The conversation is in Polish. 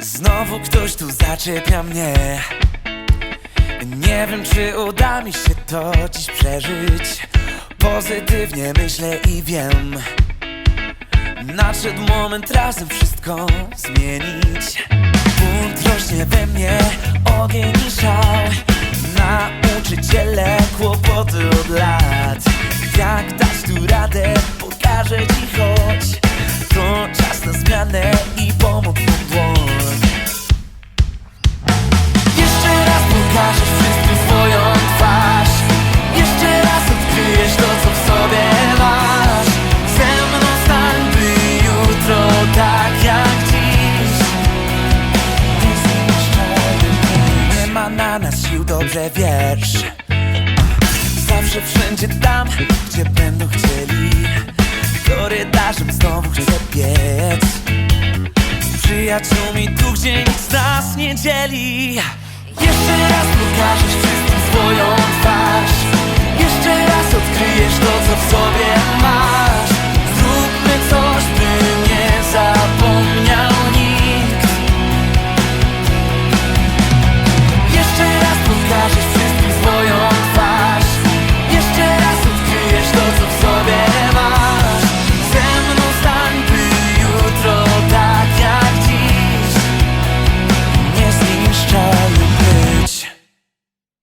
Znowu ktoś tu zaczepia mnie. Nie wiem czy uda mi się to dziś przeżyć. Pozytywnie myślę i wiem. Nadszedł moment razem wszystko zmienić. Bunt rośnie we mnie, ogień i szał Nauczyciele kłopoty od lat. Jak dać tu radę, pokażę ci choć. To czas na zmianę nas sił, dobrze wiesz. Zawsze wszędzie tam, gdzie będą chcieli. Korytarzem znowu chcę biec. Przyjaciółmi tu, gdzie nic nas nie dzieli. Jeszcze raz swoją